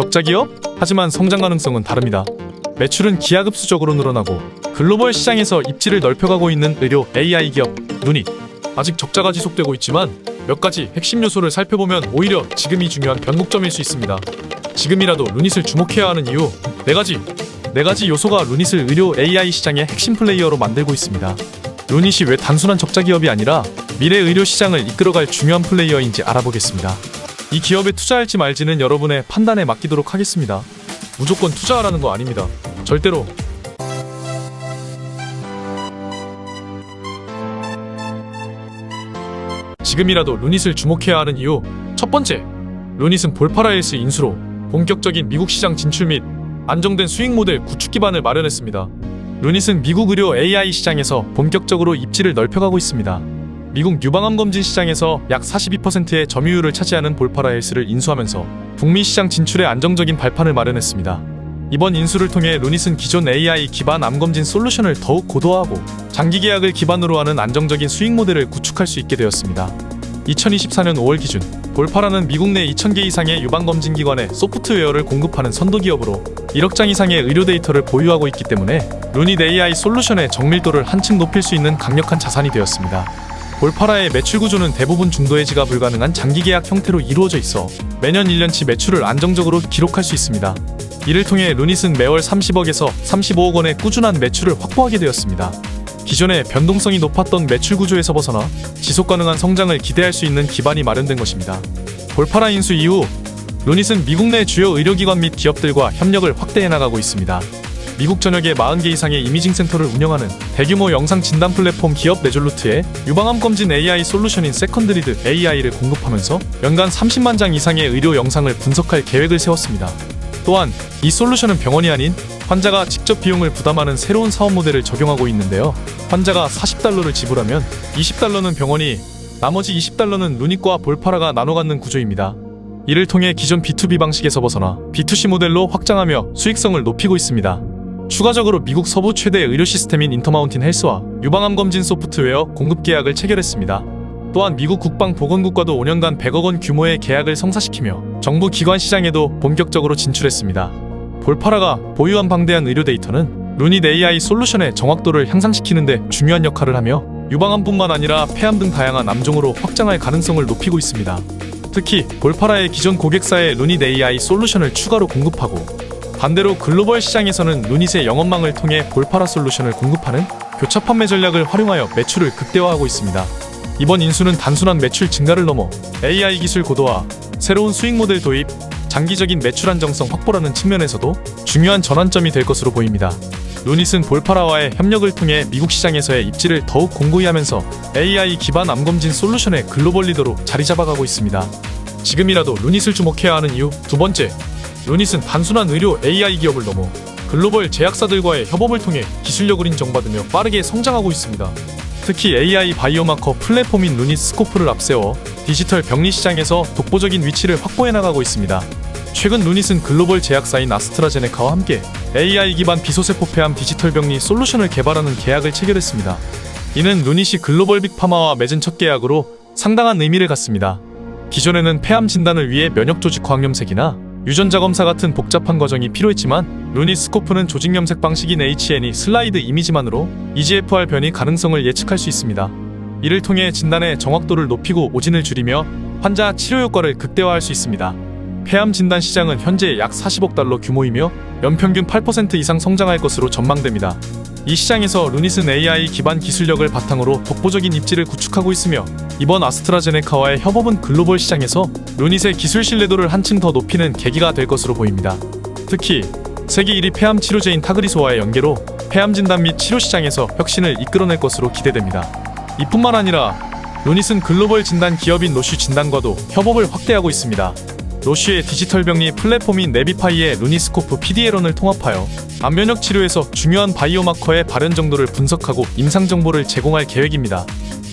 적자 기업? 하지만 성장 가능성은 다릅니다. 매출은 기하급수적으로 늘어나고 글로벌 시장에서 입지를 넓혀가고 있는 의료 AI 기업 누닛. 아직 적자가 지속되고 있지만 몇 가지 핵심 요소를 살펴보면 오히려 지금이 중요한 변곡점일 수 있습니다. 지금이라도 루닛을 주목해야 하는 이유 네 가지. 네 가지 요소가 루닛을 의료 AI 시장의 핵심 플레이어로 만들고 있습니다. 루닛이 왜 단순한 적자 기업이 아니라 미래 의료 시장을 이끌어갈 중요한 플레이어인지 알아보겠습니다. 이 기업에 투자할지 말지는 여러분의 판단에 맡기도록 하겠습니다. 무조건 투자하라는 거 아닙니다. 절대로 지금이라도 루닛을 주목해야 하는 이유 첫 번째, 루닛은 볼파라일스 인수로 본격적인 미국 시장 진출 및 안정된 수익 모델 구축 기반을 마련했습니다. 루닛은 미국 의료 AI 시장에서 본격적으로 입지를 넓혀가고 있습니다. 미국 유방암 검진 시장에서 약 42%의 점유율을 차지하는 볼파라 헬스를 인수하면서 북미 시장 진출에 안정적인 발판을 마련했습니다. 이번 인수를 통해 루닛은 기존 AI 기반 암 검진 솔루션을 더욱 고도화하고 장기 계약을 기반으로 하는 안정적인 수익 모델을 구축할 수 있게 되었습니다. 2024년 5월 기준 볼파라는 미국 내 2,000개 이상의 유방검진 기관에 소프트웨어를 공급하는 선도 기업으로 1억 장 이상의 의료 데이터를 보유하고 있기 때문에 루닛 AI 솔루션의 정밀도를 한층 높일 수 있는 강력한 자산이 되었습니다. 볼파라의 매출 구조는 대부분 중도 해지가 불가능한 장기 계약 형태로 이루어져 있어 매년 1년치 매출을 안정적으로 기록할 수 있습니다. 이를 통해 루닛은 매월 30억에서 35억 원의 꾸준한 매출을 확보하게 되었습니다. 기존의 변동성이 높았던 매출 구조에서 벗어나 지속 가능한 성장을 기대할 수 있는 기반이 마련된 것입니다. 볼파라 인수 이후 루닛은 미국 내 주요 의료기관 및 기업들과 협력을 확대해 나가고 있습니다. 미국 전역에 40개 이상의 이미징 센터를 운영하는 대규모 영상 진단 플랫폼 기업 레졸루트에 유방암 검진 AI 솔루션인 세컨드리드 AI를 공급하면서 연간 30만 장 이상의 의료 영상을 분석할 계획을 세웠습니다. 또한 이 솔루션은 병원이 아닌 환자가 직접 비용을 부담하는 새로운 사업 모델을 적용하고 있는데요. 환자가 40달러를 지불하면 20달러는 병원이 나머지 20달러는 루닛과 볼파라가 나눠 갖는 구조입니다. 이를 통해 기존 B2B 방식에서 벗어나 B2C 모델로 확장하며 수익성을 높이고 있습니다. 추가적으로 미국 서부 최대 의료 시스템인 인터마운틴 헬스와 유방암 검진 소프트웨어 공급 계약을 체결했습니다. 또한 미국 국방보건국과도 5년간 100억 원 규모의 계약을 성사시키며 정부 기관 시장에도 본격적으로 진출했습니다. 볼파라가 보유한 방대한 의료 데이터는 루닛 AI 솔루션의 정확도를 향상시키는 데 중요한 역할을 하며 유방암뿐만 아니라 폐암 등 다양한 암종으로 확장할 가능성을 높이고 있습니다. 특히 볼파라의 기존 고객사에 루닛 AI 솔루션을 추가로 공급하고 반대로 글로벌 시장에서는 루닛의 영업망을 통해 볼파라 솔루션을 공급하는 교차 판매 전략을 활용하여 매출을 극대화하고 있습니다. 이번 인수는 단순한 매출 증가를 넘어 AI 기술 고도화, 새로운 수익 모델 도입, 장기적인 매출 안정성 확보라는 측면에서도 중요한 전환점이 될 것으로 보입니다. 루닛은 볼파라와의 협력을 통해 미국 시장에서의 입지를 더욱 공고히 하면서 AI 기반 암검진 솔루션의 글로벌 리더로 자리 잡아가고 있습니다. 지금이라도 루닛을 주목해야 하는 이유 두 번째, 루닛은 단순한 의료 AI 기업을 넘어 글로벌 제약사들과의 협업을 통해 기술력을 인정받으며 빠르게 성장하고 있습니다. 특히 AI 바이오마커 플랫폼인 루닛 스코프를 앞세워 디지털 병리 시장에서 독보적인 위치를 확보해 나가고 있습니다. 최근 루닛은 글로벌 제약사인 아스트라제네카와 함께 AI 기반 비소세포 폐암 디지털 병리 솔루션을 개발하는 계약을 체결했습니다. 이는 루닛이 글로벌 빅파마와 맺은 첫 계약으로 상당한 의미를 갖습니다. 기존에는 폐암 진단을 위해 면역 조직 광염색이나 유전자 검사 같은 복잡한 과정이 필요했지만 루닛 스코프는 조직 염색 방식인 HNE 슬라이드 이미지만으로 EGFR 변이 가능성을 예측할 수 있습니다. 이를 통해 진단의 정확도를 높이고 오진을 줄이며 환자 치료 효과를 극대화할 수 있습니다. 폐암 진단 시장은 현재 약 40억 달러 규모이며 연평균 8% 이상 성장할 것으로 전망됩니다. 이 시장에서 루닛은 AI 기반 기술력을 바탕으로 독보적인 입지를 구축하고 있으며 이번 아스트라제네카와의 협업은 글로벌 시장에서 루닛의 기술 신뢰도를 한층 더 높이는 계기가 될 것으로 보입니다. 특히 세계 1위 폐암 치료제인 타그리소와의 연계로 폐암 진단 및 치료 시장에서 혁신을 이끌어낼 것으로 기대됩니다. 이뿐만 아니라 루닛은 글로벌 진단 기업인 로쉬 진단과도 협업을 확대하고 있습니다. 로쉬의 디지털 병리 플랫폼인 네비파이의 루니스코프 PDL론을 통합하여 암면역 치료에서 중요한 바이오마커의 발현 정도를 분석하고 임상 정보를 제공할 계획입니다.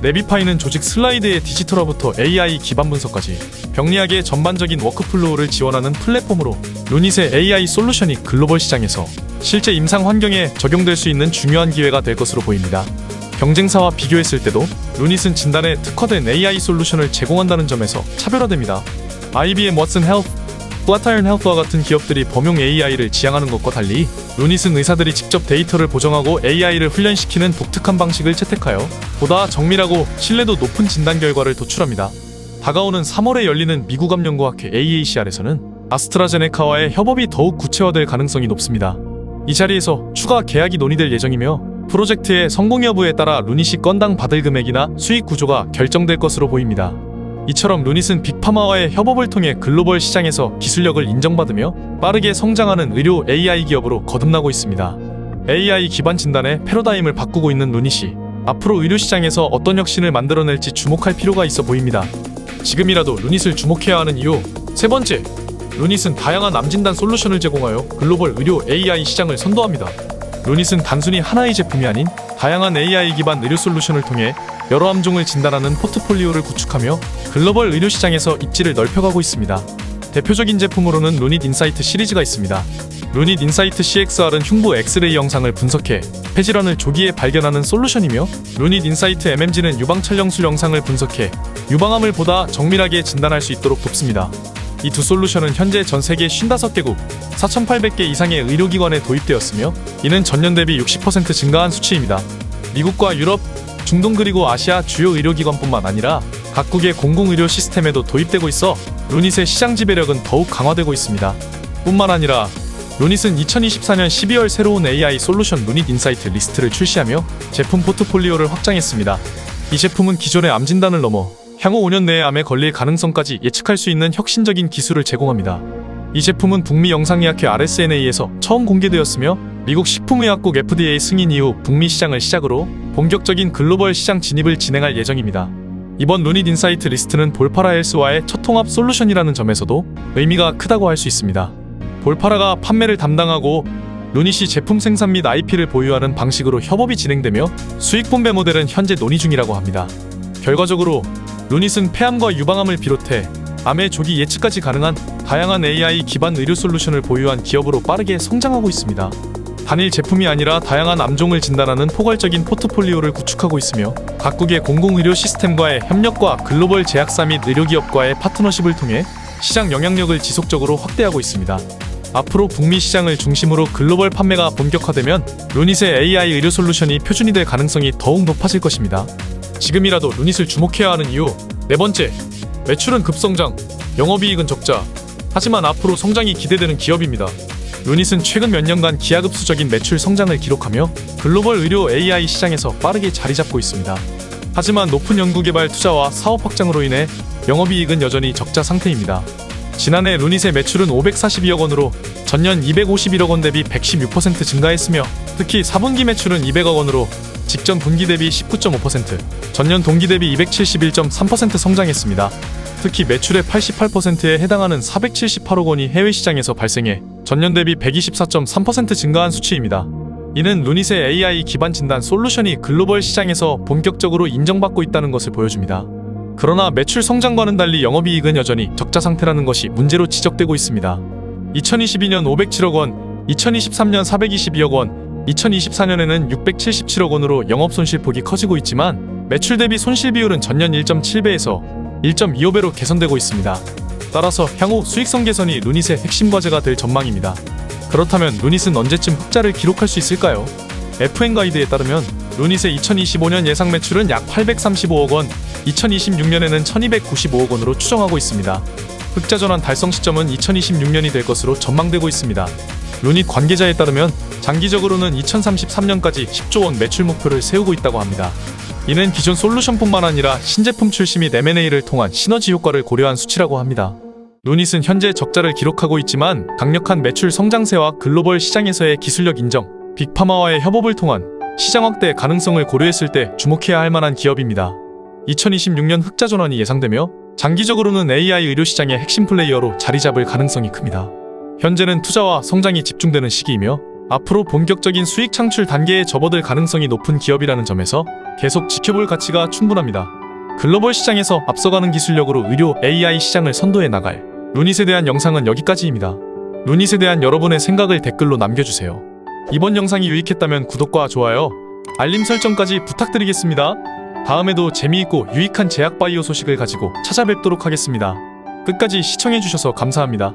네비파이는 조직 슬라이드의 디지털화부터 AI 기반 분석까지 병리학의 전반적인 워크플로우를 지원하는 플랫폼으로 루닛의 AI 솔루션이 글로벌 시장에서 실제 임상 환경에 적용될 수 있는 중요한 기회가 될 것으로 보입니다. 경쟁사와 비교했을 때도 루닛은 진단에 특화된 AI 솔루션을 제공한다는 점에서 차별화됩니다. IBM 왓슨 헬스, 플라타이언 헬스와 같은 기업들이 범용 AI를 지향하는 것과 달리 루닛은 의사들이 직접 데이터를 보정하고 AI를 훈련시키는 독특한 방식을 채택하여 보다 정밀하고 신뢰도 높은 진단 결과를 도출합니다. 다가오는 3월에 열리는 미국 암연구학회 AACR에서는 아스트라제네카와의 협업이 더욱 구체화될 가능성이 높습니다. 이 자리에서 추가 계약이 논의될 예정이며 프로젝트의 성공 여부에 따라 루닛이 건당 받을 금액이나 수익 구조가 결정될 것으로 보입니다. 이처럼 루닛은 빅파마와의 협업을 통해 글로벌 시장에서 기술력을 인정받으며 빠르게 성장하는 의료 AI 기업으로 거듭나고 있습니다. AI 기반 진단의 패러다임을 바꾸고 있는 루닛이 앞으로 의료 시장에서 어떤 혁신을 만들어낼지 주목할 필요가 있어 보입니다. 지금이라도 루닛을 주목해야 하는 이유 세 번째, 루닛은 다양한 암 진단 솔루션을 제공하여 글로벌 의료 AI 시장을 선도합니다. 루닛은 단순히 하나의 제품이 아닌 다양한 AI 기반 의료 솔루션을 통해 여러 암종을 진단하는 포트폴리오를 구축하며 글로벌 의료 시장에서 입지를 넓혀가고 있습니다. 대표적인 제품으로는 루닛 인사이트 시리즈가 있습니다. 루닛 인사이트 CXR은 흉부 엑스레이 영상을 분석해 폐질환을 조기에 발견하는 솔루션이며 루닛 인사이트 MMG는 유방 촬영술 영상을 분석해 유방암을 보다 정밀하게 진단할 수 있도록 돕습니다. 이 두 솔루션은 현재 전 세계 55개국 4,800개 이상의 의료기관에 도입되었으며 이는 전년 대비 60% 증가한 수치입니다. 미국과 유럽, 중동 그리고 아시아 주요 의료기관뿐만 아니라 각국의 공공의료 시스템에도 도입되고 있어 루닛의 시장 지배력은 더욱 강화되고 있습니다. 뿐만 아니라 루닛은 2024년 12월 새로운 AI 솔루션 루닛 인사이트 리스트를 출시하며 제품 포트폴리오를 확장했습니다. 이 제품은 기존의 암 진단을 넘어 향후 5년 내에 암에 걸릴 가능성까지 예측할 수 있는 혁신적인 기술을 제공합니다. 이 제품은 북미 영상의학회 RSNA에서 처음 공개되었으며 미국 식품의약국 FDA 승인 이후 북미 시장을 시작으로 본격적인 글로벌 시장 진입을 진행할 예정입니다. 이번 루닛 인사이트 리스트는 볼파라 헬스와의 첫 통합 솔루션이라는 점에서도 의미가 크다고 할 수 있습니다. 볼파라가 판매를 담당하고 루닛이 제품 생산 및 IP를 보유하는 방식으로 협업이 진행되며 수익 분배 모델은 현재 논의 중이라고 합니다. 결과적으로 루닛은 폐암과 유방암을 비롯해 암의 조기 예측까지 가능한 다양한 AI 기반 의료 솔루션을 보유한 기업으로 빠르게 성장하고 있습니다. 단일 제품이 아니라 다양한 암종을 진단하는 포괄적인 포트폴리오를 구축하고 있으며 각국의 공공의료 시스템과의 협력과 글로벌 제약사 및 의료기업과의 파트너십을 통해 시장 영향력을 지속적으로 확대하고 있습니다. 앞으로 북미 시장을 중심으로 글로벌 판매가 본격화되면 루닛의 AI 의료 솔루션이 표준이 될 가능성이 더욱 높아질 것입니다. 지금이라도 루닛을 주목해야 하는 이유 네 번째, 매출은 급성장, 영업이익은 적자. 하지만 앞으로 성장이 기대되는 기업입니다. 루닛은 최근 몇 년간 기하급수적인 매출 성장을 기록하며 글로벌 의료 AI 시장에서 빠르게 자리 잡고 있습니다. 하지만 높은 연구개발 투자와 사업 확장으로 인해 영업이익은 여전히 적자 상태입니다. 지난해 루닛의 매출은 542억 원으로 전년 251억 원 대비 116% 증가했으며 특히 4분기 매출은 200억 원으로 직전 분기 대비 19.5%, 전년 동기 대비 271.3% 성장했습니다. 특히 매출의 88%에 해당하는 478억 원이 해외 시장에서 발생해 전년 대비 124.3% 증가한 수치입니다. 이는 루닛의 AI 기반 진단 솔루션이 글로벌 시장에서 본격적으로 인정받고 있다는 것을 보여줍니다. 그러나 매출 성장과는 달리 영업이익은 여전히 적자 상태라는 것이 문제로 지적되고 있습니다. 2022년 507억 원, 2023년 422억 원, 2024년에는 677억 원으로 영업 손실폭이 커지고 있지만 매출 대비 손실 비율은 전년 1.7배에서 1.25배로 개선되고 있습니다. 따라서 향후 수익성 개선이 루닛의 핵심 과제가 될 전망입니다. 그렇다면 루닛은 언제쯤 흑자를 기록할 수 있을까요? FN 가이드에 따르면 루닛의 2025년 예상 매출은 약 835억 원, 2026년에는 1295억 원으로 추정하고 있습니다. 흑자 전환 달성 시점은 2026년이 될 것으로 전망되고 있습니다. 루닛 관계자에 따르면 장기적으로는 2033년까지 10조 원 매출 목표를 세우고 있다고 합니다. 이는 기존 솔루션뿐만 아니라 신제품 출시 및 M&A를 통한 시너지 효과를 고려한 수치라고 합니다. 루닛은 현재 적자를 기록하고 있지만 강력한 매출 성장세와 글로벌 시장에서의 기술력 인정, 빅파마와의 협업을 통한 시장 확대 가능성을 고려했을 때 주목해야 할 만한 기업입니다. 2026년 흑자 전환이 예상되며 장기적으로는 AI 의료 시장의 핵심 플레이어로 자리 잡을 가능성이 큽니다. 현재는 투자와 성장이 집중되는 시기이며 앞으로 본격적인 수익 창출 단계에 접어들 가능성이 높은 기업이라는 점에서 계속 지켜볼 가치가 충분합니다. 글로벌 시장에서 앞서가는 기술력으로 의료 AI 시장을 선도해 나갈 루닛에 대한 영상은 여기까지입니다. 루닛에 대한 여러분의 생각을 댓글로 남겨주세요. 이번 영상이 유익했다면 구독과 좋아요, 알림 설정까지 부탁드리겠습니다. 다음에도 재미있고 유익한 제약 바이오 소식을 가지고 찾아뵙도록 하겠습니다. 끝까지 시청해주셔서 감사합니다.